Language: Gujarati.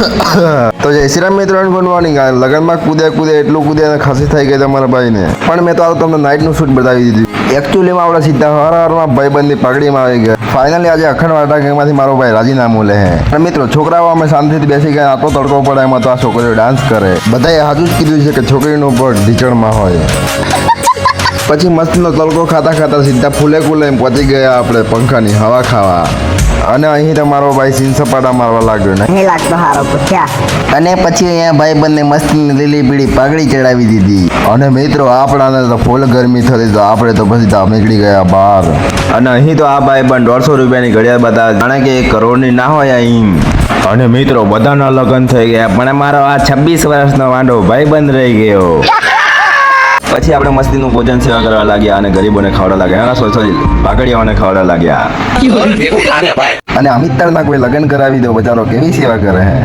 તો જય શ્રી રામ મિત્રો મોર્નિંગ લગનમાં કૂદે કૂદે એટલું કૂદે અને ખસી થઈ ગઈ તમારા ભાઈને. પણ મેં તો આ તમને નાઇટનું શૂટ બતાવી દીધું. એકચ્યુઅલીમાં આપણે સીધા હર હરમાં ભાઈબંધની પાઘડીમાં આવી ગયા. ફાઇનલી આજે અખંડ વાટા ગેમમાંથી મારો ભાઈ રાજીનામું લે. અને મિત્રો, છોકરાઓ અમે શાંતિથી બેસી ગયા. આટલો તડકો પડે, એમાં તો આ છોકરીઓ ડાન્સ કરે. બધાએ હાજુ જ કીધું છે કે છોકરીનું પગ ઢીચણમાં હોય. પછી મસ્તનો તડકો ખાતા ખાતા સીધા ફૂલે ફૂલે એમ પહોંચી ગયા આપણે પંખાની હવા ખાવા. અને અહીં તમારો ભાઈ સીન સપાટા મારવા લાગ્યો ને. નહીં લાગતો હારો પૂછ્યા અને પછી અહીંયા ભાઈબંધને મસ્તીની લીલી પીળી પાઘડી ચડાવી દીધી. અને મિત્રો આપણાને તો ફૂલ ગરમી થતી તો આપણે તો પછી તો નીકળી ગયા બહાર. અને અહીં તો આ ભાઈ પણ દોઢસો રૂપિયાની ઘડિયાળ બતાવે જાણે કે એક કરોડની ના હોય અહીં અને મિત્રો બધાના લગ્ન થઈ ગયા પણ મારો આ છવ્વીસ વર્ષનો ભાઈ બંધ રહી ગયો. પછી આપણે મસ્તીનું ભોજન સેવા કરવા લાગ્યા અને ગરીબોને ખવડાવવા લાગ્યા. અને સોરી પાઘડીઓને ખવડાવવા લાગ્યા. અને અમિત તારના કોઈ લગ્ન કરાવી દો બચારો કેવી સેવા કરે હે?